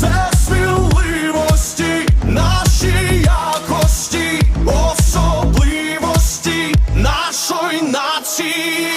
Це сміливості, наші якості, особливості нашої нації.